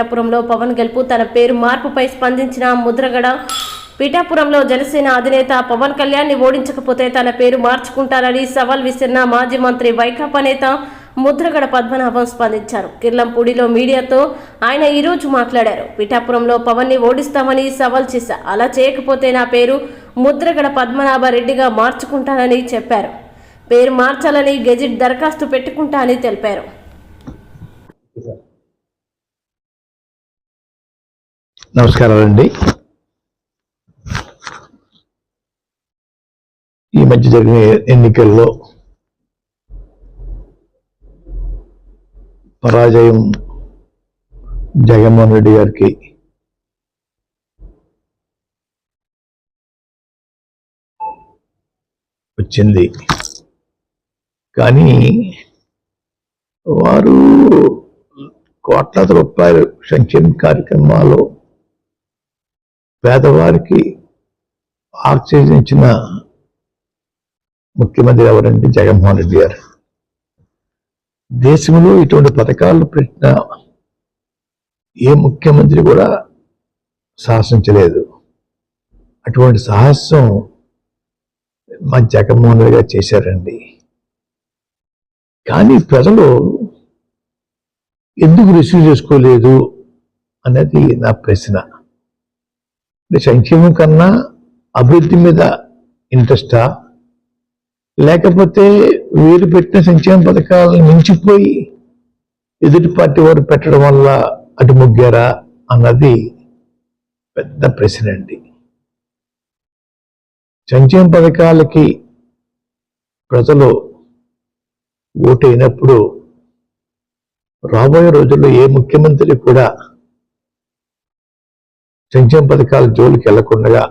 పిఠాపురంలో పవన్ గెలుపు తన పేరు మార్పుపై స్పందించిన ముద్రగడ. పిఠాపురంలో జనసేన అధినేత పవన్ కళ్యాణ్ని ఓడించకపోతే తన పేరు మార్చుకుంటారని సవాల్ విసిరిన మాజీ మంత్రి వైకాపా నేత ముద్రగడ పద్మనాభం స్పందించారు. కిర్లంపూడిలో మీడియాతో ఆయన ఈరోజు మాట్లాడారు. పిఠాపురంలో పవన్ని ఓడిస్తామని సవాల్ చేశా. అలా చేయకపోతే నా పేరు ముద్రగడ పద్మనాభ రెడ్డిగా మార్చుకుంటానని చెప్పారు. పేరు మార్చాలని గెజిట్ దరఖాస్తు పెట్టుకుంటా అని తెలిపారు. నమస్కారాలండి. ఈ మధ్య జరిగిన ఎన్నికల్లో పరాజయం జగన్మోహన్ రెడ్డి గారికి వచ్చింది. కానీ వారు కోట్లాది రూపాయలు సంక్షేమ కార్యక్రమాలు పేదవారికి ఆక్సిజన్ ఇచ్చిన ముఖ్యమంత్రి ఎవరంటే జగన్మోహన్ రెడ్డి గారు. దేశంలో ఇటువంటి పథకాలు పెట్టిన ఏ ముఖ్యమంత్రి కూడా సాహసించలేదు అటువంటి సాహసం మా జగన్మోహన్ రెడ్డి గారు చేశారండి. కానీ ప్రజలు ఎందుకు రిసీవ్ చేసుకోలేదు అనేది నా ప్రశ్న. అంటే సంక్షేమం కన్నా అభివృద్ధి మీద ఇంట్రెస్టా లేకపోతే వీరు పెట్టిన సంక్షేమ పథకాలను మించిపోయి ఎదుటి పార్టీ వారు పెట్టడం వల్ల అటు ముగ్గారా అన్నది పెద్ద ప్రశ్న అండి. సంక్షేమ పథకాలకి ప్రజలు ఓటైనప్పుడు రాబోయే రోజుల్లో ఏ ముఖ్యమంత్రి కూడా సంక్షేమ పథకాల జోలికి వెళ్ళకుండా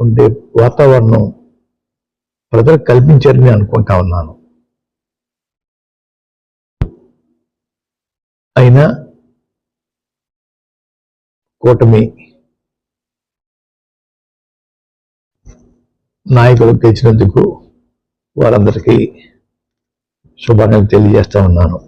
ఉండే వాతావరణం ప్రజలు కల్పించారని అనుకుంటా ఉన్నాను. అయినా కూటమి నాయకులు గెలిచినందుకు వారందరికీ శుభాకాంక్షలు తెలియజేస్తా ఉన్నాను.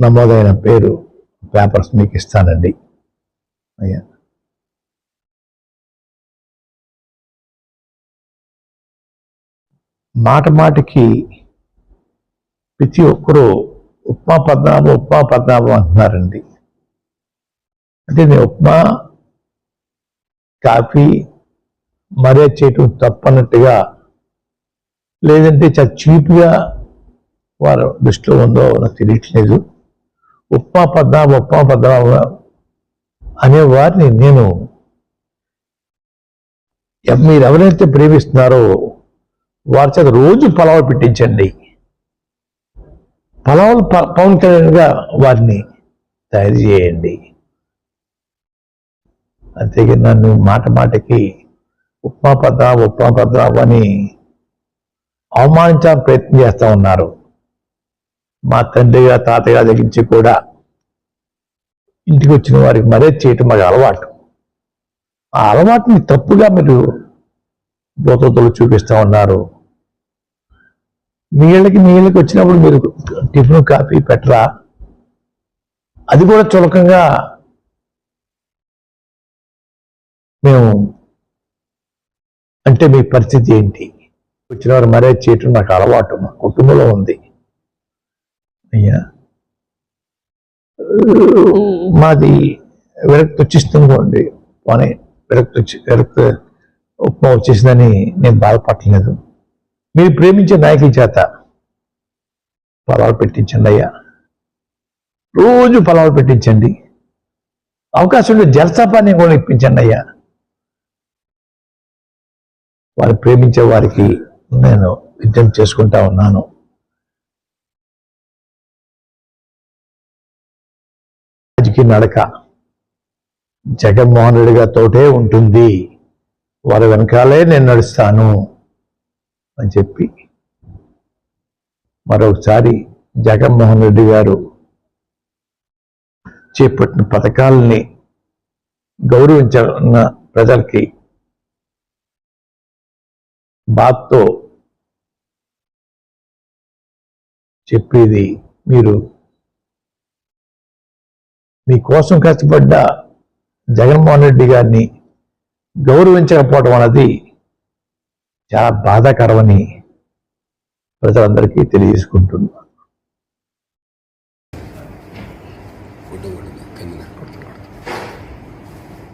నమోదైన పేరు పేపర్స్ మీకు ఇస్తానండి అయ్యా. మాట మాటికి ప్రతి ఒక్కరూ ఉప్మా పద్నాభం ఉప్మా పద్నాభం అంటున్నారండి. అంటే నేను ఉప్మా కాఫీ మరే చేయటం తప్పన్నట్టుగా లేదంటే చాలా చీప్గా వారు దృష్టిలో ఉందో నాకు తెలియట్లేదు. ఉప్మా పద్నాభ ఉప్మా పద్నాభ అనే వారిని నేను మీరు ఎవరైతే ప్రేమిస్తున్నారో వారి చేత రోజు పలావులు పెట్టించండి. పలావులు ప- పవన్ కళ్యాణ్గా వారిని తయారు చేయండి. అంతేగా నన్ను మాట మాటకి ఉప్మా పద్మ ఉప్మా పద్మ అని అవమానించాలని ప్రయత్నం చేస్తూ ఉన్నారు. మా తండ్రిగా తాతగా దగ్గర నుంచి కూడా ఇంటికి వచ్చిన వారికి మరే చేయటం మాకు అలవాటు. ఆ అలవాటుని తప్పుగా మీరు బోతలు చూపిస్తా ఉన్నారు. మీ ఇళ్ళకి మీ ఇళ్ళకి వచ్చినప్పుడు మీరు టిఫిన్ కాఫీ పెట్టరా? అది కూడా చులకంగా మేము అంటే మీ పరిస్థితి ఏంటి? వచ్చిన వారు మరే చేయటం నాకు అలవాటు మా కుటుంబంలో ఉంది. అయ్యా. మాది విరక్తి వచ్చిస్తుందండి పోనీ విరక్తి వచ్చి విరక్తి ఉప్మా వచ్చేసిందని నేను బాధపడలేదు మీరు ప్రేమించే నాయకుల చేత ఫలాలు పెట్టించండి అయ్యా. రోజు ఫలాలు పెట్టించండి. అవకాశం ఉంటే జలసపాన్ని కూడా ఇప్పించండి అయ్యా. వారు ప్రేమించే వారికి నేను విజ్ఞప్తి చేసుకుంటా ఉన్నాను. మనిషి నడక. జగన్మోహన్ రెడ్డి గారితోటే ఉంటుంది. వారి వెనకాలే నేను నడుస్తాను అని చెప్పి మరొకసారి జగన్మోహన్ రెడ్డి గారు చేపట్టిన పథకాలని గౌరవించిన ప్రజలకి బాత్తో చెప్పేది మీరు మీకోసం కష్టపడ్డ జగన్మోహన్ రెడ్డి గారిని గౌరవించకపోవడం అన్నది చాలా బాధాకరమని ప్రజలందరికీ తెలియజేసుకుంటున్నాను.